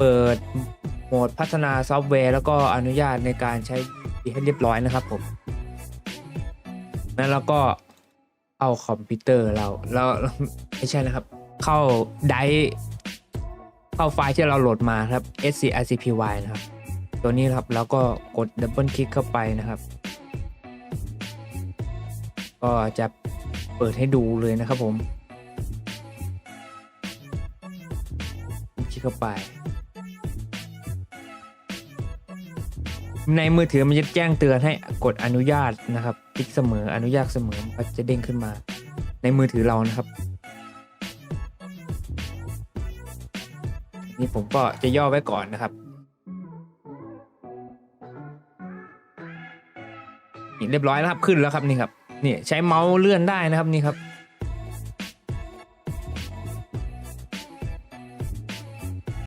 เปิดโหมดพัฒนาซอฟต์แวร์ แล้วก็อนุญาตในการใช้ให้เรียบร้อยนะครับผมแล้วเราก็เข้าคอมพิวเตอร์เราเราไม่ใช่นะครับ เข้าไดเข้าไฟล์ที่เราโหลดมาครับ scrcpy นะครับ ตัวนี้ครับแล้วก็กดดับเบิลคลิกเข้าไปนะครับ ก็จะเปิดให้ดูเลยนะครับผม คลิกเข้าไป ในมือถือมันจะแจ้งเตือนให้กดอนุญาตนะครับคลิกเสมออนุญาตเสมอมันจะเด้งขึ้นมา ในมือถือเรานะครับ นี่ผมก็จะย่อไว้ก่อนนะครับนี่เรียบร้อยแล้วครับขึ้นแล้วครับนี่ครับนี่ใช้เมาส์เลื่อนได้นะครับนี่ครับ